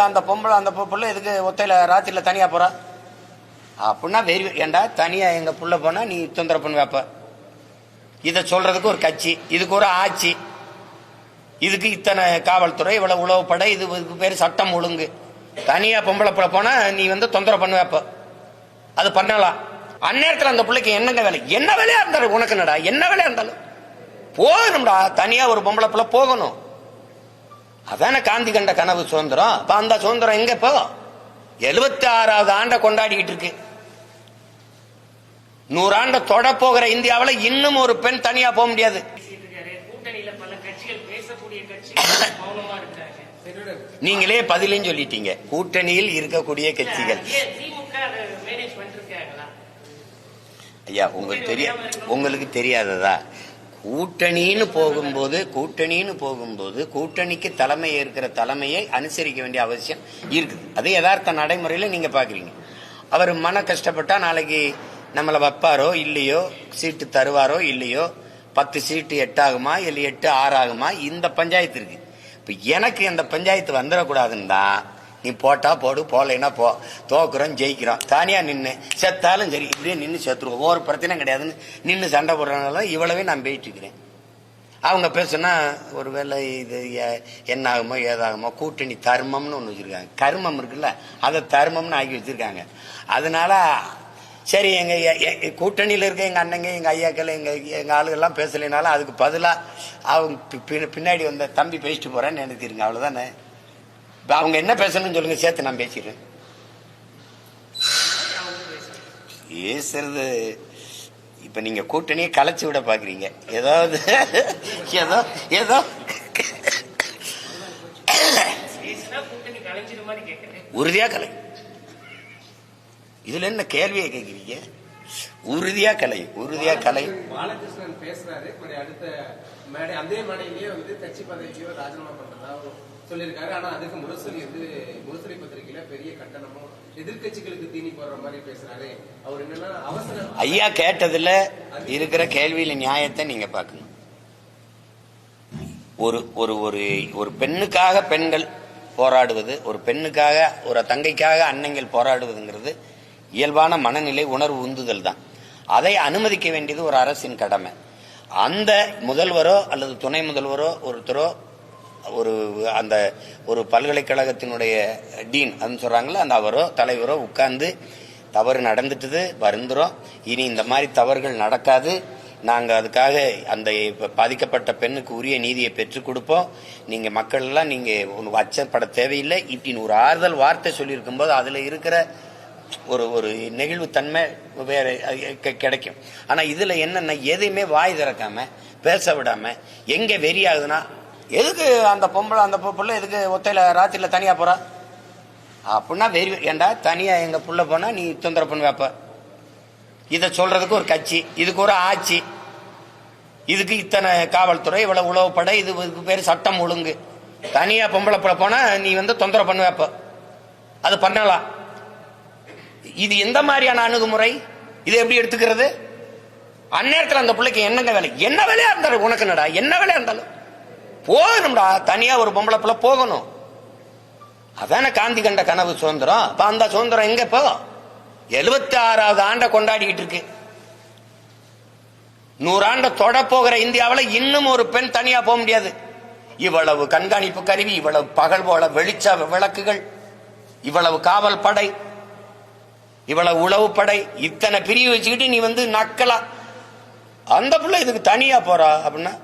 அந்த பொம்பளை அந்த பிள்ளை இதுக்கு எதுக்கு ஒத்தையில தனியாக தனியா போறா? அப்படின்னா வெறி ஏண்டா தனியாக எங்கள் புள்ள போனால் நீ தொந்தரவு பண்ணி வைப்ப. இதை சொல்கிறதுக்கு ஒரு கட்சி இதுக்கு ஒரு ஆட்சி. இதுக்கு இத்தனை காவல்துறை இவ்வளோ உளவுப்படை இது இதுக்கு பேர் சட்டம் ஒழுங்கு. தனியாக பொம்பளை புள்ள போனால் நீ வந்து தொந்தரவு பண்ணி வைப்ப. அது பண்ணலாம். அந்நேரத்தில் அந்த பிள்ளைக்கு என்னங்க வேலை? என்ன வேலையாக இருந்தாலும் உனக்கு என்னடா? என்ன வேலையாக இருந்தாலும்? போகணும்டா. தனியாக ஒரு பொம்பளை புள்ள போகணும். அதானே காந்தி கண்ட கனவு சுதந்திரம்? அப்ப அந்த சுதந்திரம் எங்க இப்போ? எழுபத்தி ஆறாவது ஆண்டை கொண்டாடிக்கிட்டு இருக்கு. நூறாண்ட தொட போகிற இந்தியாவுல இன்னும் ஒரு பெண் தனியா போக முடியாது. நீங்களே பதிலையும் சொல்லிட்டீங்க. கூட்டணியில் இருக்கக்கூடிய கட்சிகள். ஐயா உங்களுக்கு தெரிய உங்களுக்கு தெரியாததா? கூட்டணின்னு போகும்போது கூட்டணின்னு போகும்போது கூட்டணிக்கு தலைமை ஏற்கிற தலைமையை அனுசரிக்க வேண்டிய அவசியம் இருக்குது. அது யதார்த்த நடைமுறையில் நீங்கள் பார்க்குறீங்க. அவர் மன கஷ்டப்பட்டால் நாளைக்கு நம்மளை வைப்பாரோ இல்லையோ சீட்டு தருவாரோ இல்லையோ பத்து சீட்டு எட்டாகுமா இல்லை எட்டு ஆறாகுமா இந்த பஞ்சாயத்து இருக்குது இப்போ எனக்கு அந்த பஞ்சாயத்து வந்துடக்கூடாதுன்னு தான் நீ போட்டா போடு போலைன்னா போ. தோக்குறோம் ஜெயிக்கிறோம். தானியா நின்று செத்தாலும் சரி இப்படியே நின்று செத்துருவோம். ஒரு பிரச்சனையும் கிடையாதுன்னு நின்று சண்டை போடுறதுனால இவ்வளவே நான் போயிட்டு இருக்கிறேன் அவங்க பேசுனா ஒருவேளை இது என்ன ஆகுமோ ஏதாகுமோ கூட்டணி தர்மம்னு ஒன்று வச்சுருக்காங்க. கர்மம் இருக்குல்ல அதை தர்மம்னு ஆக்கி வச்சிருக்காங்க. அதனால சரி எங்கள் கூட்டணியில் இருக்க எங்கள் அண்ணங்க எங்கள் ஐயாக்கள் எங்கள் எங்கள் ஆளுகள்லாம் பேசலைனாலும் அதுக்கு பதிலாக அவங்க பின்னாடி வந்த தம்பி பேசிட்டு போகிறேன்னு நினைக்கிறீங்க அவ்வளோதானே அவங்க என்ன பேசணும்னு சொல்லுங்க சேர்த்து நான் பேசிடுறேன். பேசுறது இப்ப நீங்க கூட்டணியை கலைச்சு விட பாக்குறீங்க. ஏதாவது ஏதோ ஏதோ. உறுதியா கலை. இதுல என்ன கேள்வியை கேட்கிறீங்க உறுதியா கலை உறுதியா கலை. பாலகிருஷ்ணன் பேசுறாரு அடுத்த மேடை அதே மேடையிலேயே வந்து கட்சி பதவியோ ராஜினாமா பண்றதா சொல்லியிருக்காரு. ஆனா அதுக்கு முரசொலி வந்து முரசொலி பத்திரிகையில பெரிய கட்டணமும் எதிர்க்கட்சிகளுக்கு தீனி போடுற மாதிரி பேசுறாரு. அவர் என்னன்னா அவசர ஐயா கேட்டதுல இருக்கிற கேள்வியில நியாயத்தை நீங்க பார்க்கணும். ஒரு ஒரு ஒரு ஒரு பெண்ணுக்காக பெண்கள் போராடுவது ஒரு பெண்ணுக்காக ஒரு தங்கைக்காக அன்னைகள் போராடுவதுங்கிறது இயல்பான மனநிலை உணர்வு உந்துதல் தான். அதை அனுமதிக்க வேண்டியது ஒரு அரசின் கடமை. அந்த முதல்வரோ அல்லது துணை முதல்வரோ ஒருத்தரோ ஒரு அந்த ஒரு பல்கலைக்கழகத்தினுடைய டீன் அதுன்னு சொல்கிறாங்களோ அந்த அவரோ தலைவரோ உட்கார்ந்து தவறு நடந்துட்டுது வருந்துறோம். இனி இந்த மாதிரி தவறுகள் நடக்காது. நாங்கள் அதுக்காக அந்த பாதிக்கப்பட்ட பெண்ணுக்கு உரிய நீதியை பெற்றுக் கொடுப்போம். நீங்கள் மக்கள் எல்லாம் ஒன்று அச்சப்பட தேவையில்லை. இப்படின்னு ஒரு ஆறுதல் வார்த்தை சொல்லியிருக்கும் போது இருக்கிற ஒரு ஒரு நெகிழ்வு தன்மை வேற கிடைக்கும். ஆனால் இதில் என்னென்ன எதையுமே வாய் திறக்காமல் பேச விடாமல் எங்கே வெறி ஆகுதுன்னா எதுக்கு அந்த பொம்பளை அந்த பிள்ளை எதுக்கு ஒத்தையில் ராத்திரியில் தனியாக போகிறா அப்படின்னா வெறி ஏண்டா தனியாக எங்கள் புள்ள போனால் நீ தொந்தரவு பண்ணி வைப்ப இதை சொல்கிறதுக்கு ஒரு கட்சி இதுக்கு ஒரு ஆட்சி. இதுக்கு இத்தனை காவல்துறை இவ்வளோ உளவுப்படை இது இதுக்கு பேர் சட்டம் ஒழுங்கு. தனியாக பொம்பளை பிள்ளை போனால் நீ வந்து தொந்தரவு பண்ணி வைப்ப அது பண்ணலாம். இது எந்த மாதிரியான அணுகுமுறை? இதை எப்படி எடுத்துக்கிறது? அந்நேரத்தில் அந்த பிள்ளைக்கு என்னங்க வேலை? என்ன வேலையாக இருந்தாலும் உனக்கு என்னடா? என்ன வேலையாக இருந்தாலும் போகணும்டா. தனியா ஒரு பொம்பளை பிள்ளை போகணும். அதான காந்தி கண்ட கனவு சுதந்திரம். அப்ப அந்த சுதந்திரம் எங்க இப்போ? எழுபத்தி ஆறாவது ஆண்டை கொண்டாடிக்கிட்டு இருக்கு. நூறாண்ட தொட போகிற இந்தியாவில் இன்னும் ஒரு பெண் தனியா போக முடியாது. இவ்வளவு கண்காணிப்பு கருவி இவ்வளவு பகல் போல வெளிச்ச விளக்குகள் இவ்வளவு காவல் படை இவ்வளவு உளவு படை இத்தனை பிரிவு வச்சுக்கிட்டு நீ வந்து நக்கலா. அந்த பிள்ளை இதுக்கு தனியா போறா அப்படின்னா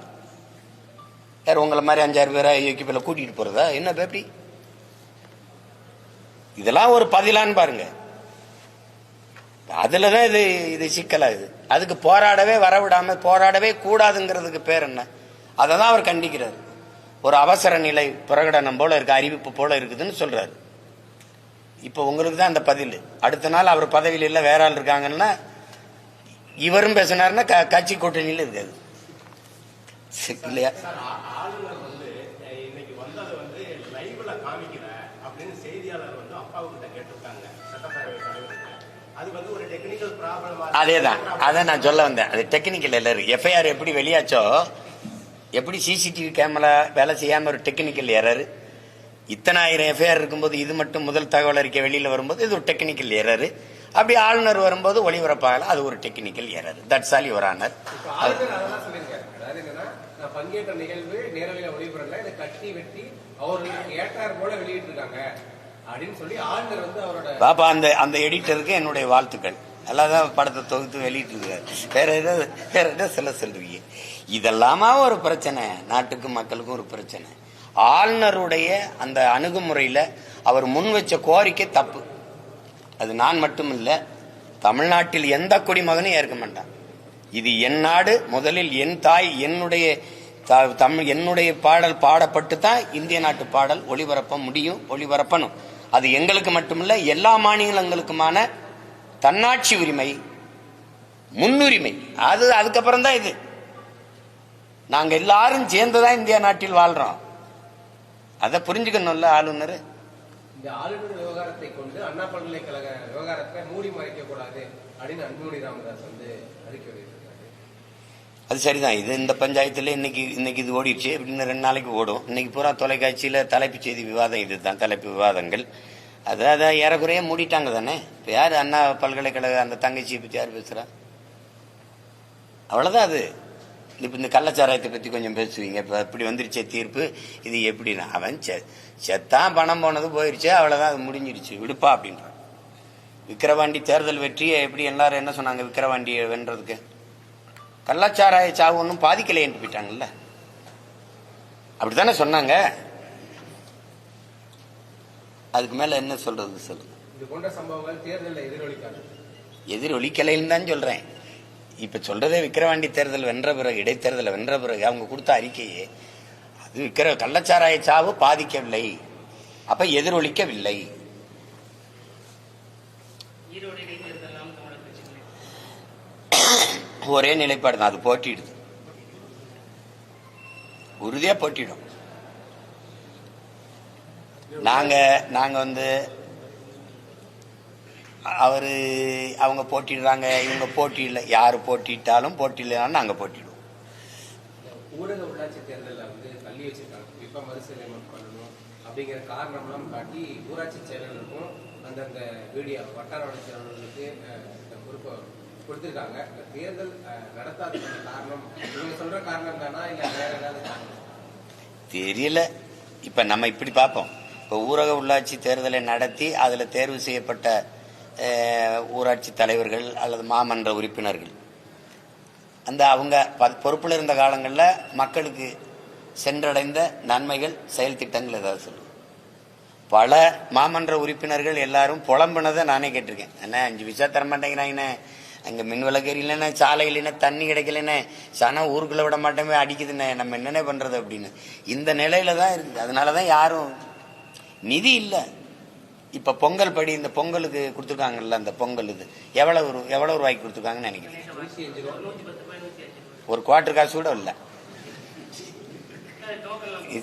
யார் உங்களை மாதிரி அஞ்சாறு பேரா எக்கிப்பில் கூட்டிட்டு போறதா? என்ன பேப்பி இதெல்லாம் ஒரு பதிலான்னு பாருங்க. அதுலதான் இது இது சிக்கலா இது. அதுக்கு போராடவே வரவிடாம போராடவே கூடாதுங்கிறதுக்கு பேர் என்ன? அதை தான் அவர் கண்டிக்கிறார். ஒரு அவசர நிலை பிரகடனம் போல இருக்கு அறிவிப்பு போல இருக்குதுன்னு சொல்றாரு. இப்போ உங்களுக்கு தான் அந்த பதில். அடுத்த நாள் அவர் பதவியில் இல்லை வேற ஆள் இருக்காங்கன்னா இவரும் பேசினார்னா க- கட்சி கூட்டணியில் இருக்காது. தலைவர்கிட்ட. அது அதேதான். அதை நான் சொல்ல வந்தேன். அது டெக்னிக்கல் எரர் எஃப்ஐஆர் எப்படி வெளியாச்சோ எப்படி சிசிடிவி கேமரா வேலை செய்யாம ஒரு டெக்னிக்கல் எரர் இத்தனாயிரம் எஃப்ஐஆர் இருக்கும்போது இது மட்டும் முதல் தகவல் அறிக்கை வெளியில வரும்போது இது ஒரு டெக்னிக்கல் எரர் அப்படி ஆளுநர் வரும்போது ஒளிபரப்பாகல அது ஒரு technical error that's all your honour இப்ப ஆளுநர் அதெல்லாம் சொல்லியிருக்காரு அதாவது என்னன்னா நான் பங்கேற்ற நிகழ்வு நேரலையில ஒளிபரல இதை கட்டி வெட்டி அவர்களுக்கு ஏற்றார் போல வெளியிட்டிருக்காங்க. அப்படின்னு சொல்லி ஆளுநர் வந்து அவரோட பாப்பா அந்த அந்த எடிட்டருக்கு என்னுடைய வாழ்த்துக்கள். நல்லாதான் படத்தை தொகுத்து வெளியிட்டு இருக்காரு வேற ஏதாவது வேற ஏதாவது சில சொல்றீங்க. இதெல்லாமா ஒரு பிரச்சனை. நாட்டுக்கும் மக்களுக்கும் ஒரு பிரச்சனை. ஆளுநருடைய அந்த அணுகுமுறையில அவர் முன் வச்ச கோரிக்கை தப்பு. அது நான் மட்டும் இல்லை தமிழ்நாட்டில் எந்த குடிமகனும் ஏற்க மாட்டான். இது என் நாடு முதலில் என் தாய் என்னுடைய தமிழ் என்னுடைய பாடல் பாடப்பட்டு தான் இந்திய நாட்டு பாடல் ஒளிபரப்ப முடியும் ஒளிபரப்பணும். அது எங்களுக்கு மட்டுமில்ல எல்லா மாநிலங்களுக்குமான தன்னாட்சி உரிமை முன்னுரிமை. அது அதுக்கப்புறம் தான் இது. நாங்க எல்லாரும் சேர்ந்துதான் இந்திய நாட்டில் வாழ்றோம். அதை புரிஞ்சுக்கணும்ல ஆளுநர்? இந்த ஆளுநர் விவகாரத்தை கொண்டு அண்ணா பல்கலைக்கழக விவகாரத்தை மூடி மறைக்க கூடாது அப்படின்னு அன்புமணி ராமதாஸ் வந்து அது சரிதான். இது இந்த பஞ்சாயத்தில் இன்னைக்கு இன்னைக்கு இது ஓடிடுச்சு. இன்னும் ரெண்டு நாளைக்கு ஓடும். இன்னைக்கு பூரா தொலைக்காட்சியில் தலைப்புச் செய்தி விவாதம். இதுதான் தலைப்பு விவாதங்கள். அது அதை ஏறக்குறைய மூடிட்டாங்க தானே? இப்போ யார் அண்ணா பல்கலைக்கழக அந்த தங்கச்சியை பற்றி யார் பேசுகிறா அவ்வளோதான் அது. இப்போ இந்த கள்ளச்சாராயத்தை பற்றி கொஞ்சம் பேசுவீங்க. இப்போ இப்படி வந்துருச்சே தீர்ப்பு. இது எப்படின்னா அவன் செ- செத்தான் பணம் போனது போயிடுச்சு அவ்வளோதான் அது முடிஞ்சிருச்சு. விடுப்பா அப்படின்றான். விக்கிரவாண்டி தேர்தல் வெற்றியை எப்படி எல்லாரும் என்ன சொன்னாங்க? விக்கிரவாண்டியை வென்றதுக்கு? கள்ளச்சாராய சாவு ஒன்றும் பாதிக்கலைன்னு போயிட்டாங்கல்ல? அப்படித்தானே சொன்னாங்க? அதுக்கு மேல என்ன சொல்றது சொல்லுங்க இது போன்ற சம்பவங்கள் தேர்தலில் எதிரொலிக்காது. எதிரொலிக்கலைன்னு தான் சொல்றேன். இப்ப சொல்றதே விக்கிரவாண்டி தேர்தல் வென்ற பிறகு இடைத்தேர்தல் வென்ற பிறகு அவங்க கொடுத்த அறிக்கையே அது விக்கிர கள்ளச்சாராய சாவு பாதிக்கவில்லை. அப்ப எதிரொலிக்கவில்லை ஈரோடு இடைத்தேர்தல் நாம் தமிழர் கட்சிகளே ஒரே நிலைப்பாடு தான் அது போட்டிடுது. உறுதியா போட்டிடும். நாங்க நாங்க வந்து அவரு அவங்க போட்டிடுறாங்க இவங்க போட்டியில யாரு போட்டிட்டாலும் போட்டியில்லைனாலும் நாங்க போட்டிடுவோம். ஊரக உள்ளாட்சி தேர்தலில் வந்து தள்ளி வச்சிருக்காங்க. பண்ணணும் அப்படிங்கிற காரணம்லாம் காட்டி ஊராட்சி செயலர்களுக்கும் அந்தந்த வீடியோ வட்டார வளர்ச்சியாளர்களுக்கு இந்த பொறுப்பை கொடுத்திருக்காங்க. தேர்தல் நடத்தாததுக்கு காரணம் நீங்க சொல்ற காரணம் தானா இல்ல வேற ஏதாவது தெரியல. இப்ப நம்ம இப்படி பார்ப்போம். இப்ப ஊரக உள்ளாட்சி தேர்தலை நடத்தி அதுல தேர்வு செய்யப்பட்ட ஊராட்சி தலைவர்கள் அல்லது மாமன்ற உறுப்பினர்கள். அந்த அவங்க ப- பொறுப்புல இருந்த காலங்களில் மக்களுக்கு சென்றடைந்த நன்மைகள் செயல் திட்டங்கள் ஏதாவது சொல்லுங்க. பல மாமன்ற உறுப்பினர்கள் எல்லாரும் புலம்புனதை நானே கேட்டிருக்கேன். என்ன அஞ்சு விசா தர மாட்டேங்கிறாங்கண்ணே அங்கே மின் விளக்கு இல்லைன்னா சாலை இல்லைன்னா தண்ணி கிடைக்கலண்ணே சனம் ஊருக்குள்ளே விட மாட்டோமே அடிக்குதுண்ணே நம்ம என்னென்ன பண்ணுறது அப்படின்னு. இந்த நிலையில தான் இருக்குது அதனாலதான் யாரும் நிதி இல்லை. இப்போ பொங்கல் படி இந்த பொங்கலுக்கு கொடுத்துருக்காங்கல்ல அந்த பொங்கல் இது. எவ்வளோ ரூ- எவ்வளோ ரூபாய்க்கு கொடுத்துருக்காங்கன்னு நினைக்கிறேன். ஒரு குவார்டர் காசு கூட இல்லை.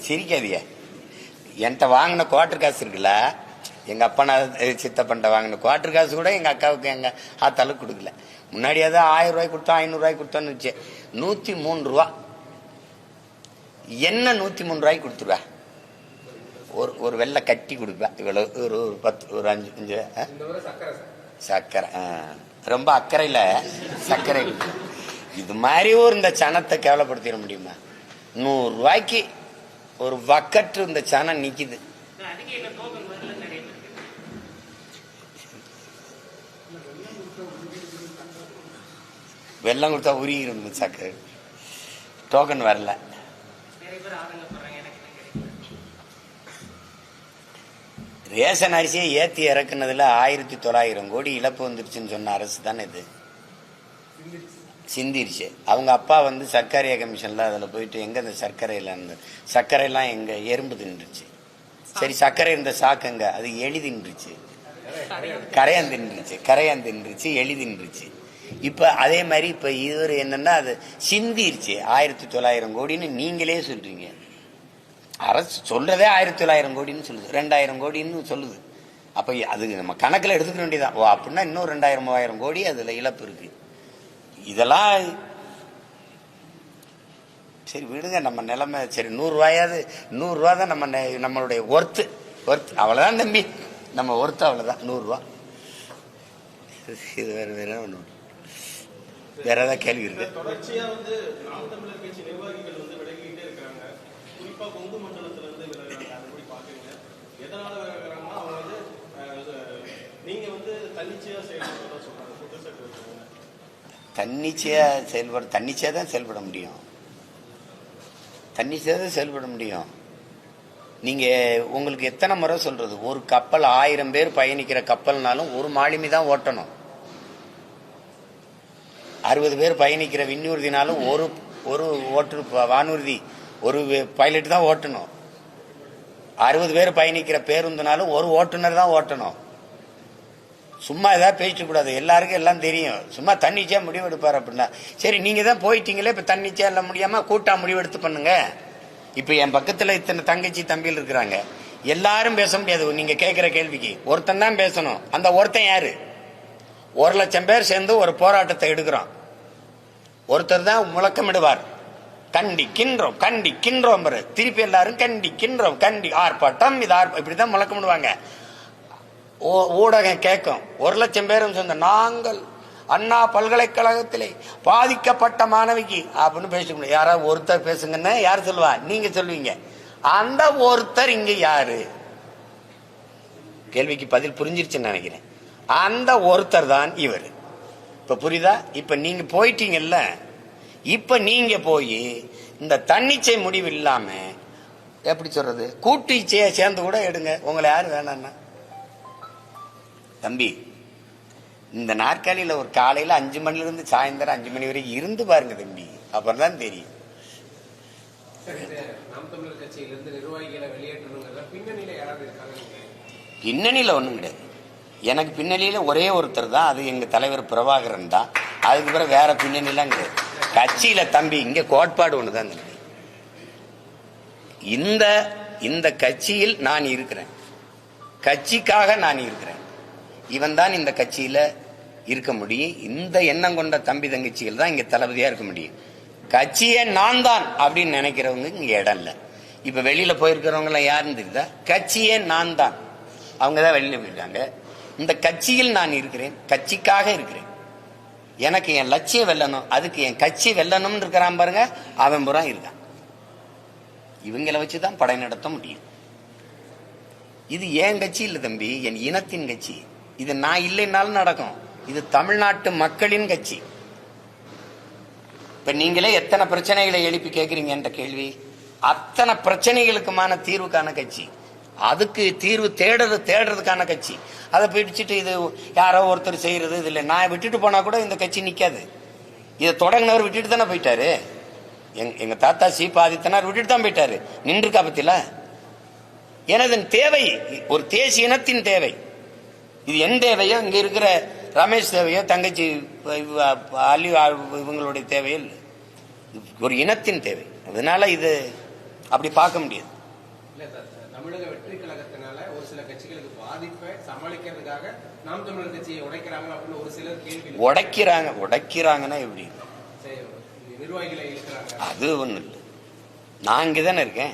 சிரிக்காதியா இது என்கிட்ட வாங்கின குவார்டர் காசு இருக்குல்ல எங்க அப்பா நான் சித்தப்பன்ட்ட வாங்கின குவார்டர் காசு கூட எங்க அக்காவுக்கு எங்க ஆத்தாளுக்கு கொடுக்கல. முன்னாடியாவது ஆயிரம் ரூபாய் கொடுத்தோம் ஐநூறு கொடுத்தோன்னு வச்சு நூத்தி மூணு ரூபா. என்ன நூத்தி மூணு ரூபாய்க்கு கொடுத்துருவா? ஒரு ஒரு வெள்ளை கட்டி கொடுப்பேன் இவ்வளவு ஒரு ஒரு பத்து ஒரு அஞ்சு அஞ்சு சர்க்கரை ரொம்ப அக்கறையில் சர்க்கரை இது மாதிரி ஒரு இந்த சனத்தை கேவலப்படுத்திட முடியுமா? நூறு ரூபாய்க்கு ஒரு வக்கட்டு இந்த சனம் நிற்கிது அதுக்கு என்ன டோக்கன் வரல நிறைய பேருக்கு வெள்ளம் கொடுத்தா உருகிரும் இந்த சர்க்கரை டோக்கன் வரல. ரேஷன் அரிசியை ஏற்றி இறக்குனதில் ஆயிரத்தி தொள்ளாயிரம் கோடி இழப்பு வந்துருச்சுன்னு சொன்ன அரசு தானே இது? சிந்திருச்சு. அவங்க அப்பா வந்து சர்க்கரைய கமிஷனில் அதில் போயிட்டு எங்கே இந்த சர்க்கரையில் இருந்து சர்க்கரையெல்லாம் எங்கே எறும்பு தின்றுச்சு. சரி சர்க்கரை இருந்த சாக்குங்க அது எலி தின்றுச்சு. கரையான் தின்றுச்சு. கரையான் தின்றுச்சு தின்றுச்சு. இப்போ அதே மாதிரி இப்ப இவர் என்னன்னா அது சிந்திருச்சு. ஆயிரத்தி தொள்ளாயிரம் கோடின்னு நீங்களே சொல்றீங்க. அரசு சொல்றதே ஆயிரத்தி தொள்ளாயிரம் கோடின்னு சொல்லுது. ரெண்டாயிரம் கோடின்னு சொல்லுது. அப்போ அது நம்ம கணக்கில் எடுத்துக்க வேண்டியதான் ஓ அப்படின்னா இன்னும் ரெண்டாயிரம் மூவாயிரம் கோடி அதில் இழப்பு இருக்கு. இதெல்லாம் சரி விடுங்க. நம்ம நிலைமை சரி நூறுரூவாயாவது நூறுரூவா தான் நம்ம நெ- நம்மளுடைய ஒர்த்து ஒர்த் அவ்வளோதான் தம்பி நம்ம ஒர்த்து அவ்வளோதான் நூறுரூவா இது வேறு வேறு ஒன்று வேற ஏதாவது கேள்வி இருக்கு? தன்னிச்சையா செயல்பட தன்னிச்சையா தான் செயல்பட முடியும். தன்னிச்சையா தான் செயல்பட முடியும். நீங்க உங்களுக்கு எத்தனை முறை சொல்றது? ஒரு கப்பல் ஆயிரம் பேர் பயணிக்கிற கப்பல்னாலும் ஒரு மாலுமி தான் ஓட்டணும். அறுபது பேர் பயணிக்கிற விண்ணூர்தினாலும் ஒரு ஒரு ஓட்டு வானூர்தி ஒரு பைலட் தான் ஓட்டணும். அறுபது பேர் பயணிக்கிற பேருந்துனாலும் ஒரு ஓட்டுநர் தான் ஓட்டணும். சும்மா எதாவது பேசிட்டு கூடாது. எல்லாருக்கும் எல்லாம் தெரியும். சும்மா தன்னிச்சையா முடிவெடுப்பார் அப்படின்னா. சரி நீங்க தான் போயிட்டீங்களே இப்ப தன்னிச்சையா எல்லாம் முடியாம கூட்டா முடிவெடுத்து பண்ணுங்க. இப்ப என் பக்கத்துல இத்தனை தங்கச்சி தம்பிகள் இருக்கிறாங்க. எல்லாரும் பேச முடியாது. நீங்க கேட்கிற கேள்விக்கு. ஒருத்தன் தான் பேசணும். அந்த ஒருத்தன் யாரு? ஒரு லட்சம் பேர் சேர்ந்து ஒரு போராட்டத்தை எடுக்கிறோம். ஒருத்தர் தான் முழக்கமிடுவார். கண்டிக்கின்றோம் கண்டிக்கின்றோம் திருப்பி எல்லாரும் கண்டிக்கின்றோம் கண்டி ஆர்ப்பாட்டம் இது ஆர்ப்ப இப்படிதான் முழக்கமிடுவாங்க. ஊடகம் கேட்கும். ஒரு லட்சம் பேரும் சொன்ன நாங்கள் அண்ணா பல்கலைக்கழகத்திலே பாதிக்கப்பட்ட மாணவிக்கு அப்படின்னு பேச முடியும் யாராவது ஒருத்தர் பேசுங்கன்னு யார் சொல்லுவா? நீங்க சொல்லுவீங்க. அந்த ஒருத்தர் இங்க யாரு? கேள்விக்கு பதில் புரிஞ்சிருச்சுன்னு நினைக்கிறேன். அந்த ஒருத்தர் தான் இவர். இப்ப புரியுதா? இப்ப நீங்க போயிட்டீங்கல்ல? இப்ப நீங்க போய் இந்த தன்னிச்சை முடிவு இல்லாம எப்படி சொல்றது? கூட்டு இச்சையை சேர்ந்து கூட எடுங்க. உங்களை யாரு வேணான்னா? தம்பி இந்த நாற்காலியில ஒரு காலையில அஞ்சு மணில இருந்து சாயந்தரம் அஞ்சு மணி வரைக்கும் இருந்து பாருங்க தம்பி. அப்புறம் தான் தெரியும் பின்னணியில ஒண்ணும் கிடையாது. எனக்கு பின்னணியில ஒரே ஒருத்தர் தான். அது எங்க தலைவர் பிரபாகரன் தான். அதுக்கு பிறகு வேற பின்னணிலாம் கிடையாது கட்சியில தம்பி இங்க கோட்பாடு ஒண்ணுதான் தம்பி. இந்த இந்த கட்சியில் நான் இருக்கிறேன். கட்சிக்காக நான் இருக்கிறேன். இவன் தான் இந்த கட்சியில இருக்க முடியும். இந்த எண்ணம் கொண்ட தம்பி தங்கச்சிகள் தான் இங்க தளபதியா இருக்க முடியும். கட்சியே நான் தான் அப்படின்னு நினைக்கிறவங்க இங்க இடம் இல்லை. இப்ப வெளியில போயிருக்கிறவங்க எல்லாம் யாருன்னு தெரியுதா? கட்சியே நான் தான். அவங்க தான் வெளியில போயிருக்காங்க. இந்த கட்சியில் நான் இருக்கிறேன் கட்சிக்காக இருக்கிறேன். எனக்கு என் லட்சியம் வெல்லணும் அதுக்கு என் கட்சி வெல்லணும்னு இருக்கிறான் பாருங்க அவன் புறம் இருக்கான். இவங்களை வச்சுதான் படை நடத்த முடியும். இது என் கட்சி இல்லை தம்பி என் இனத்தின் கட்சி. இது நான் இல்லைன்னாலும் நடக்கும். இது தமிழ்நாட்டு மக்களின் கட்சி. இப்ப நீங்களே எத்தனை பிரச்சனைகளை எழுப்பி கேட்கறீங்க என்ற கேள்வி? அத்தனை பிரச்சனைகளுக்குமான தீர்வுக்கான கட்சி. அதுக்கு தீர்வு தேடுறது தேடுறதுக்கான கட்சி. அதை பிடிச்சிட்டு இது யாரோ ஒருத்தர் செய்யறது இது இல்லை. நான் விட்டுட்டு போனா கூட இந்த கட்சி நிற்காது இதை தொடங்கினவர் விட்டுட்டு தானே போயிட்டாரு. எங் எங்கள் தாத்தா சீபா ஆதித்தனார் விட்டுட்டு தான் போயிட்டாரு. நின்றுக்கா பத்தில? எனது தேவை ஒரு தேசிய இனத்தின் தேவை. இது என் தேவையோ இங்கே இருக்கிற ரமேஷ் தேவையோ தங்கச்சி அலி இவங்களுடைய தேவையோ இல்லை. ஒரு இனத்தின் தேவை. அதனால இது அப்படி பார்க்க முடியாது. சார். தமிழக வெற்றி கழகத்தினால ஒரு சில கட்சிகளுக்கு பாதிப்பை சமாளிக்கிறதுக்காக நாம் தமிழர் கட்சியை உடைக்கிறாங்க அப்படின்னு ஒரு சிலர் கேள்வி உடைக்கிறாங்க உடைக்கிறாங்கன்னா எப்படி? நிர்வாகிகளை அது ஒண்ணும் இல்லை. நான் இங்கே தானே இருக்கேன்.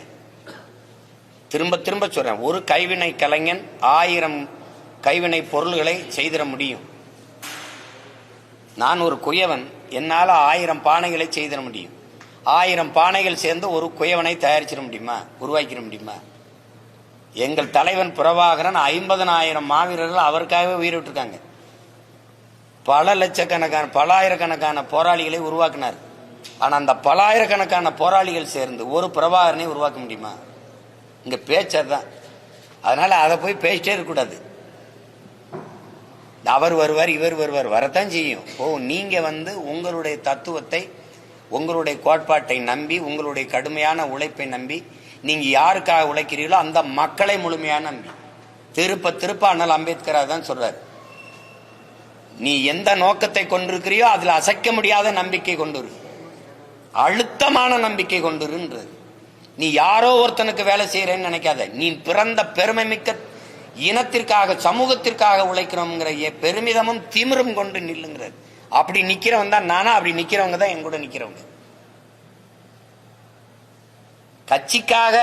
திரும்ப திரும்ப சொல்றேன். ஒரு கைவினை கலைஞன் ஆயிரம் கைவினை பொருள்களை செய்திட முடியும். நான் ஒரு குயவன். என்னால ஆயிரம் பானைகளை செய்திட முடியும். ஆயிரம் பானைகள் சேர்ந்து ஒரு குயவனை தயாரிச்சிட முடியுமா? உருவாக்கிட முடியுமா? எங்கள் தலைவன் பிரபாகரன் ஐம்பதனாயிரம் மாவீரர்கள் அவருக்காகவே உயிர் விட்டுருக்காங்க. பல லட்சக்கணக்கான பல ஆயிரக்கணக்கான போராளிகளை உருவாக்கினார். ஆனால் அந்த பல ஆயிரக்கணக்கான போராளிகள் சேர்ந்து ஒரு பிரபாகரனை உருவாக்க முடியுமா? இங்கே பேச்சர் தான் அதனால் அதை போய் பேசிட்டே இருக்கக்கூடாது அவர் வருவார் இவர் வருவார். வரத்தான் செய்யும். ஓ நீங்கள் வந்து உங்களுடைய தத்துவத்தை உங்களுடைய கோட்பாட்டை நம்பி உங்களுடைய கடுமையான உழைப்பை நம்பி நீங்க யாருக்காக உழைக்கிறீர்களோ அந்த மக்களை முழுமையான நம்பி. திருப்ப திருப்ப அண்ணல் அம்பேத்கர் தான் சொல்றாரு. நீ எந்த நோக்கத்தை கொண்டிருக்கிறியோ அதில் அசைக்க முடியாத நம்பிக்கை கொண்டுரு. அழுத்தமான நம்பிக்கை கொண்டுருன்றது நீ யாரோ ஒருத்தனுக்கு வேலை செய்யறேன்னு நினைக்காத. நீ பிறந்த பெருமை மிக்க இனத்திற்காக சமூகத்திற்காக உழைக்கிறோங்கிற பெருமிதமும் திமிரும் கொண்டு நில்லுங்கிறது அப்படி நிக்கிறவன் தான் நானா அப்படி நிக்கிறவங்க தான் என் கூட நிக்கிறவங்க. கட்சிக்காக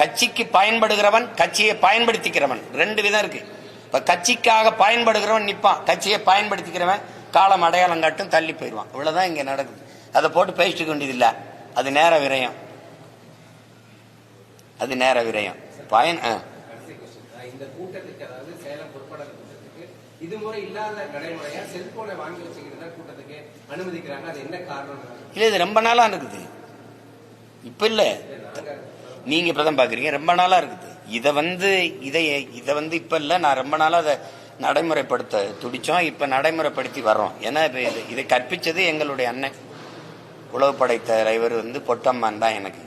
கட்சிக்கு பயன்படுகிறவன் கட்சியை பயன்படுத்திக்கிறவன். ரெண்டு விதம் இருக்கு. இப்ப கட்சிக்காக பயன்படுகிறவன் நிப்பான். கட்சியை பயன்படுத்திக்கிறவன் காலம் அடையாளம் காட்டும் தள்ளி போயிடுவான். இவ்வளவுதான் இங்க நடக்குது. அதை போட்டு பேசிட்டு வேண்டியதில்லை அது நேர விரயம். அது நேர விரயம். பயன். இந்த கூட்டத்துக்கு அதாவது சேலம் பொறுப்பாளர் கூட்டத்துக்கு இது முறை இல்லாத நடைமுறையா செல்போனை வாங்கி வச்சுக்கிட்டு தான் கூட்டத்துக்கு அனுமதிக்கிறாங்க. அது என்ன காரணம் இல்ல இது ரொம்ப நாளா இருக்குது இப்ப இல்ல. நீங்கள் நீங்க இப்பதான் பாக்குறீங்க. ரொம்ப நாளா இருக்குது. இத வந்து இதை இதை வந்து இப்ப இல்ல. நான் ரொம்ப நாளா அதை நடைமுறைப்படுத்த துடிச்சோம். இப்ப நடைமுறைப்படுத்தி வர்றோம். ஏன்னா இப்ப இது இதை கற்பிச்சது எங்களுடைய அண்ணன். உளவுப்படை தலைவர் வந்து பொட்டம்மான் தான் எனக்கு.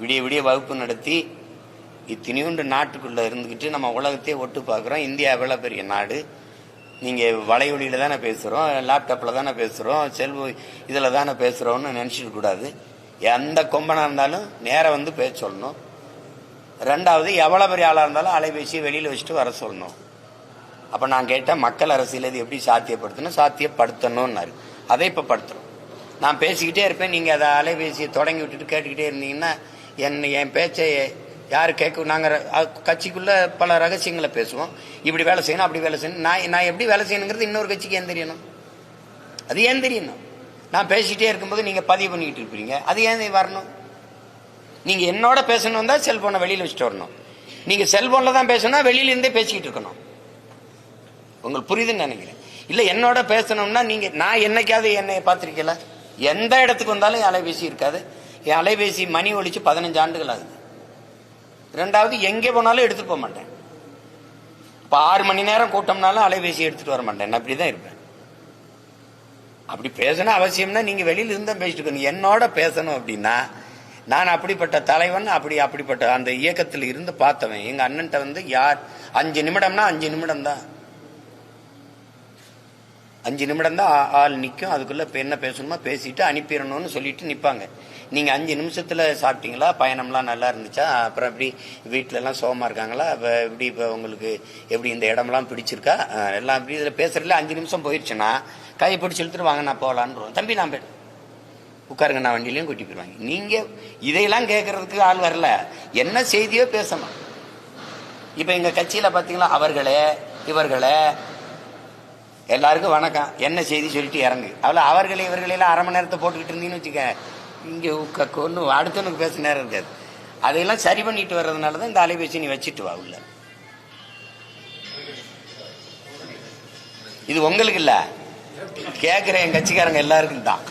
விடிய விடிய வகுப்பு நடத்தி இத்தினியுண்டு நாட்டுக்குள்ள இருந்துக்கிட்டு நம்ம உலகத்தையே ஒட்டு பார்க்குறோம். இந்தியா எவ்வளோ பெரிய நாடு? நீங்கள் வலையொலியில் தானே பேசுகிறோம் லேப்டாப்பில் தானே பேசுகிறோம் செல்வ இதில் தானே பேசுகிறோம்னு நினச்சிக்க கூடாது. எந்த கொம்பனாக இருந்தாலும் நேரம் வந்து பேச சொல்லணும். ரெண்டாவது எவ்வளோ பெரிய ஆளாக இருந்தாலும் அலைபேசியை வெளியில் வச்சுட்டு வர சொல்லணும். அப்போ நான் கேட்டேன் மக்கள் அரசியல் இது எப்படி சாத்தியப்படுத்தணும்? சாத்தியப்படுத்தணும்னாரு. அதை இப்போ படுத்துறோம். நான் பேசிக்கிட்டே இருப்பேன். நீங்கள் அதை அலைபேசியை தொடங்கி விட்டுட்டு கேட்டுக்கிட்டே இருந்தீங்கன்னா என் என் பேச்சை யார் கேட்க நாங்கள் கட்சிக்குள்ளே பல ரகசியங்களை பேசுவோம். இப்படி வேலை செய்யணும் அப்படி வேலை செய்யணும். நான் நான் எப்படி வேலை செய்யணுங்கிறது இன்னொரு கட்சிக்கு ஏன் தெரியணும்? அது ஏன் தெரியணும்? நான் பேசிக்கிட்டே இருக்கும்போது நீங்கள் பதிவு பண்ணிக்கிட்டு இருப்பீங்க அது ஏன் வரணும்? நீங்கள் என்னோட பேசணும் தான் செல்போனை வெளியில் வச்சுட்டு வரணும். நீங்கள் செல்ஃபோனில் தான் பேசணும்னா வெளியில இருந்தே பேசிக்கிட்டு இருக்கணும். உங்களுக்கு புரியுதுன்னு நினைக்கிறேன். இல்ல என்னோட பேசணும்னா நீங்க நான் என்னைக்காவது என்னை பார்த்துருக்கல எந்த இடத்துக்கு வந்தாலும் என் அலைபேசி இருக்காது. என் அலைபேசி மணி ஒழிச்சு பதினஞ்சு ஆண்டுகள் ஆகுது. ரெண்டாவது எங்கே போனாலும் எடுத்துட்டு போக மாட்டேன். இப்போ ஆறு மணி நேரம் கூட்டம்னாலும் அலைபேசி எடுத்துட்டு வர மாட்டேன். நான் அப்படிதான் இருப்பேன். அப்படி பேசணும் அவசியம்னா நீங்க வெளியில இருந்தா பேசிட்டு இருக்கணும். என்னோட பேசணும் அப்படின்னா நான் அப்படிப்பட்ட தலைவன் அப்படி அப்படிப்பட்ட அந்த இயக்கத்தில் இருந்து பார்த்தவன். எங்க அண்ணன்ட்ட வந்து யார் அஞ்சு நிமிடம்னா அஞ்சு நிமிடம் தான். அஞ்சு நிமிடம் தான் ஆள் நிற்கும் அதுக்குள்ள இப்போ என்ன பேசணுமோ பேசிட்டு அனுப்பிடணும்னு சொல்லிட்டு நிற்பாங்க நீங்க அஞ்சு நிமிஷத்துல சாப்பிட்டீங்களா? பயணம்லாம் நல்லா இருந்துச்சா? அப்புறம் எப்படி வீட்டிலலாம் எல்லாம் இருக்காங்களா? இப்போ எப்படி இப்போ உங்களுக்கு எப்படி இந்த இடம்லாம் பிடிச்சிருக்கா? எல்லாம் அப்படி இதில் பேசுறதுல அஞ்சு நிமிஷம் போயிடுச்சுன்னா கையை பிடிச்சி இழுத்துட்டு வாங்க நான் போகலான்னு தம்பி நான் போய் உட்காருங்க நான் வண்டியிலையும் கூட்டி போயிடுவாங்க. நீங்கள் இதையெல்லாம் கேட்குறதுக்கு ஆள் வரல. என்ன செய்தியோ பேசணும் இப்போ எங்கள் கட்சியில் பார்த்தீங்களா அவர்களே இவர்களே எல்லாருக்கும் வணக்கம். என்ன செய்தி சொல்லிட்டு இறங்கு. அவ்வளோ அவர்களை இவர்களெல்லாம் அரை மணி நேரத்தை போட்டுக்கிட்டு இருந்தீங்கன்னு வச்சுக்க இங்கே ஒன்று அடுத்தவனுக்கு பேச நேரம் இருக்காது. அதையெல்லாம் சரி பண்ணிட்டு வர்றதுனால தான் இந்த அலைபேசி நீ வச்சுட்டு வா உள்ள. இது உங்களுக்கு இல்லை. கேட்குற என் கட்சிக்காரங்க எல்லாருக்கும் தான்